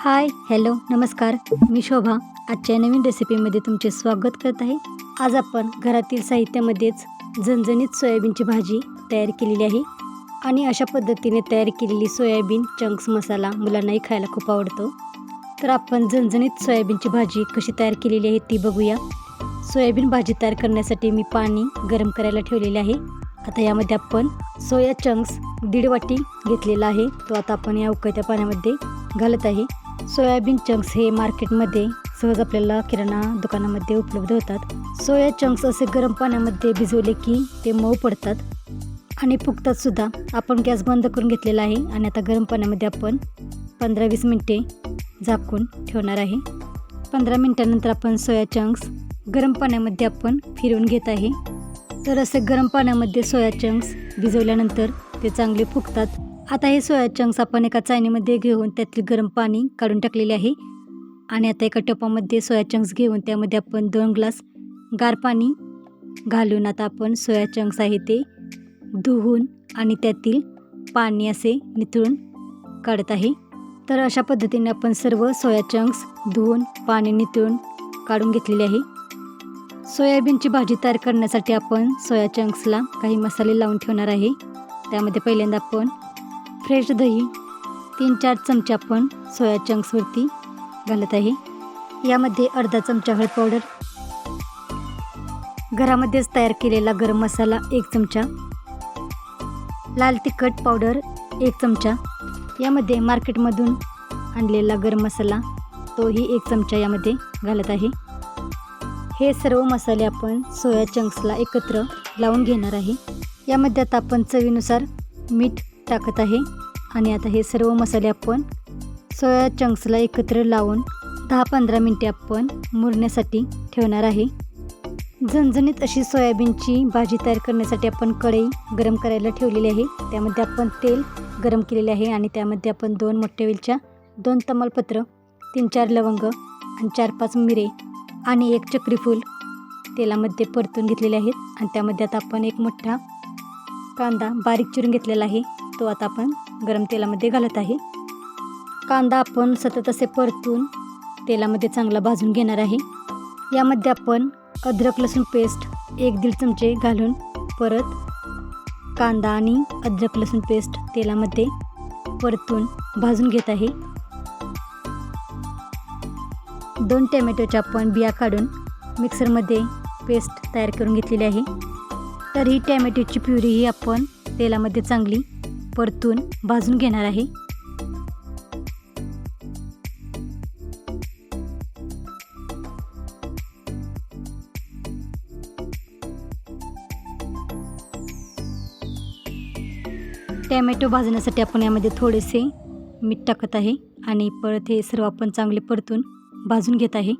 Hi hello नमस्कार. मी शोभा. आजच्या नवीन रेसिपीमध्ये तुमचे स्वागत करत आहे. आज आपण घरातील साहित्यामध्येच झणझणीत सोयाबीनची भाजी तयार केलेली आहे. आणि अशा पद्धतीने तयार केलेली सोयाबीन चंक्स मसाला मुलांनाही खायला खूप आवडतो. तर आपण झणझणीत सोयाबीनची भाजी कशी तयार केलेली आहे ती बघूया. सोयाबीन भाजी तयार करण्यासाठी मी पाणी गरम करायला ठेवलेले आहे. आता यामध्ये आपण सोया चंक्स दीड वाटी घेतलेला आहे. तो आता आपण या उकळत्या पाण्यामध्ये घालत आहे. सोयाबीन चंक्स हे मार्केटमध्ये सहज आपल्याला किराणा दुकानामध्ये उपलब्ध होतात. सोया चंक्स असे गरम पाण्यामध्ये भिजवले की ते मऊ पडतात. आणि फुगतातसुद्धा आपण गॅस बंद करून घेतलेला आहे आणि आता गरम पाण्यामध्ये आपण पंधरा वीस मिनटे झाकून ठेवणार आहे. पंधरा मिनटानंतर आपण सोया चंक्स गरम पाण्यामध्ये आपण फिरवून घेत आहे. तर असे गरम पाण्यामध्ये सोया चंक्स भिजवल्यानंतर ते चांगले फुगतात. आता हे सोया चंक्स आपण एका चायनीमध्ये घेऊन त्यातले गरम पाणी काढून टाकलेले आहे. आणि आता एका टपामध्ये सोया चंक्स घेऊन त्यामध्ये आपण दोन ग्लास गार पाणी घालून आता आपण सोया चंक्स आहे ते धुवून आणि त्यातील पाणी असे निथळून काढत आहे. तर अशा पद्धतीने आपण सर्व सोया चंक्स धुवून पाणी निथळून काढून घेतलेले आहे. सोयाबीनची भाजी तयार करण्यासाठी आपण सोया चंक्सला काही मसाले लावून ठेवणार आहे. त्यामध्ये पहिल्यांदा आपण फ्रेश दही तीन चार चमचे आपण सोया चंक्सवरती घालत आहे. यामध्ये अर्धा चमचा हळद पावडर. घरामध्येच तयार केलेला गरम मसाला एक चमचा. लाल तिखट पावडर एक चमचा. यामध्ये मार्केटमधून आणलेला गरम मसाला तोही एक चमचा यामध्ये घालत आहे. हे सर्व मसाले आपण सोया चंक्सला एकत्र लावून घेणार आहे. यामध्ये आता आपण चवीनुसार मीठ टाकत आहे. आणि आता हे सर्व मसाले आपण सोया चंक्सला एकत्र लावून दहा पंधरा मिनटे आपण मुरण्यासाठी ठेवणार आहे. झणझणीत अशी सोयाबीनची भाजी तयार करण्यासाठी आपण कढई गरम करायला ठेवलेली आहे. त्यामध्ये आपण तेल गरम केलेले आहे आणि त्यामध्ये आपण दोन मोठ्या वेलच्या दोन तमालपत्र तीन चार लवंग आणि चार पाच मिरे आणि एक चक्रीफूल तेलामध्ये परतून घेतलेले आहेत. आणि त्यामध्ये आता आपण एक मोठा कांदा बारीक चिरून घेतलेला आहे. तो आता आपण गरम तेलामध्ये घालत आहे. कांदा आपण सतत असे परतून तेलामध्ये चांगला भाजून घेणार आहे. यामध्ये आपण अद्रक लसूण पेस्ट एक दीड चमचे घालून परत कांदा आणि अद्रक लसूण पेस्ट तेलामध्ये परतून भाजून घेत आहे. दोन टॅमॅटोच्या आपण बिया काढून मिक्सरमध्ये पेस्ट तयार करून घेतलेली आहे. तर ही टॅमॅटोची प्युरी ही आपण तेलामध्ये चांगली परतून भाजून घेणार आहे. टॅमॅटो भाजण्यासाठी आपण यामध्ये थोडेसे मीठ टाकत आहे आणि परत हे सर्व आपण चांगले परतून भाजून घेत आहे.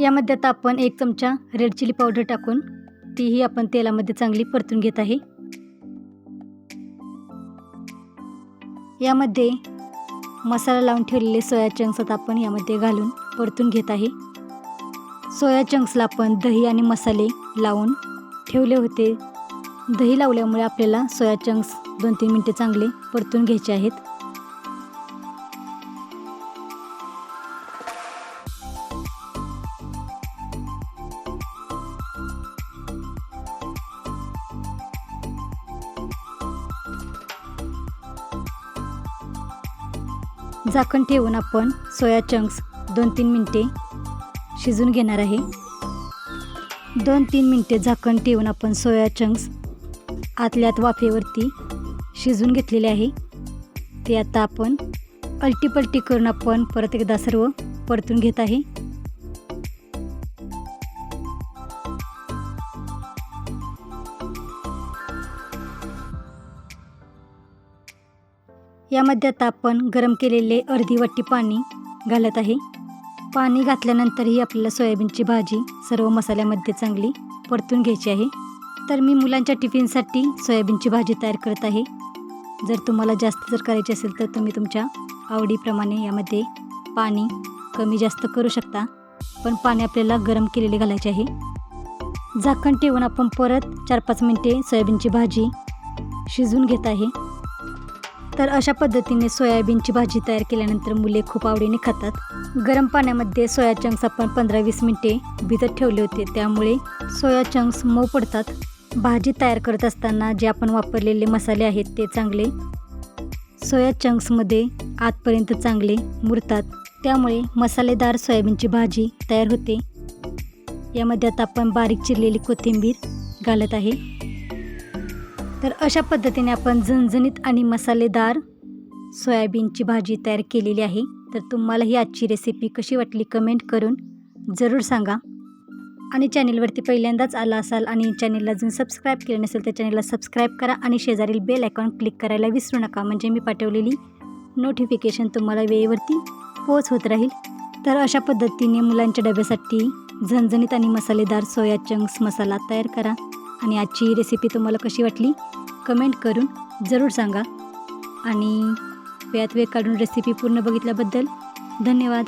यामध्ये आता आपण एक चमचा रेड चिली पावडर टाकून तीही आपण तेलामध्ये चांगली परतून घेत आहे. यामध्ये मसाला लावून ठेवलेले सोया चंक्स आता आपण यामध्ये घालून परतून घेत आहे. सोया चंक्सला आपण दही आणि मसाले लावून ठेवले होते. दही लावल्यामुळे आपल्याला सोया चंक्स दोन तीन मिनटे चांगले परतून घ्यायचे आहेत. झाकण ठेवून आपण सोया चंक्स दोन तीन मिनटे शिजून घेणार आहे. दोन तीन मिनटे झाकण ठेवून आपण सोया चंक्स आतल्यात वाफेवरती शिजून घेतलेले आहे. ते आता आपण अल्टीपल्टी करून आपण परत एकदा सर्व परतून घेत आहे. यामध्ये आता आपण गरम केलेले अर्धी वाटी पाणी घालत आहे. पाणी घातल्यानंतरही आपल्याला सोयाबीनची भाजी सर्व मसाल्यामध्ये चांगली परतून घ्यायची आहे. तर मी मुलांच्या टिफिनसाठी सोयाबीनची भाजी तयार करत आहे. जर तुम्हाला जास्त जर करायची असेल तर तुम्ही तुमच्या आवडीप्रमाणे यामध्ये पाणी कमी जास्त करू शकता. पण पाणी आपल्याला गरम केलेले घालायचे आहे. झाकण ठेवून आपण परत चार पाच मिनटे सोयाबीनची भाजी शिजून घेत आहे. तर अशा पद्धतीने सोयाबीनची भाजी तयार केल्यानंतर मुले खूप आवडीने खातात. गरम पाण्यामध्ये सोया चंक्स आपण पंधरा वीस मिनिटे भिजत ठेवले होते. त्यामुळे सोया चंक्स मऊ पडतात. भाजी तयार करत असताना जे आपण वापरलेले मसाले आहेत ते चांगले सोया चंक्समध्ये आतपर्यंत चांगले मुरतात. त्यामुळे मसालेदार सोयाबीनची भाजी तयार होते. यामध्ये आता आपण बारीक चिरलेली कोथिंबीर घालत आहे. तर अशा पद्धतीने आपण झणझणीत आणि मसालेदार सोयाबीनची भाजी तयार केलेली आहे. तर तुम्हाला ही आजची रेसिपी कशी वाटली कमेंट करून जरूर सांगा. आणि चॅनेलवरती पहिल्यांदाच आला असाल आणि चॅनेलला अजून सबस्क्राईब केलं नसेल तर चॅनेलला सबस्क्राईब करा आणि शेजारील बेल आयकॉन क्लिक करायला विसरू नका. म्हणजे मी पाठवलेली नोटिफिकेशन तुम्हाला वेळेवरती पोच होत राहील. तर अशा पद्धतीने मुलांच्या डब्यासाठी झणझणीत आणि मसालेदार सोया चंक्स मसाला तयार करा. आणि आजची रेसिपी तुम्हाला कशी वाटली? कमेंट करून जरूर सांगा. आणि वेळात वेळ काढून रेसिपी पूर्ण बघितल्याबद्दल धन्यवाद.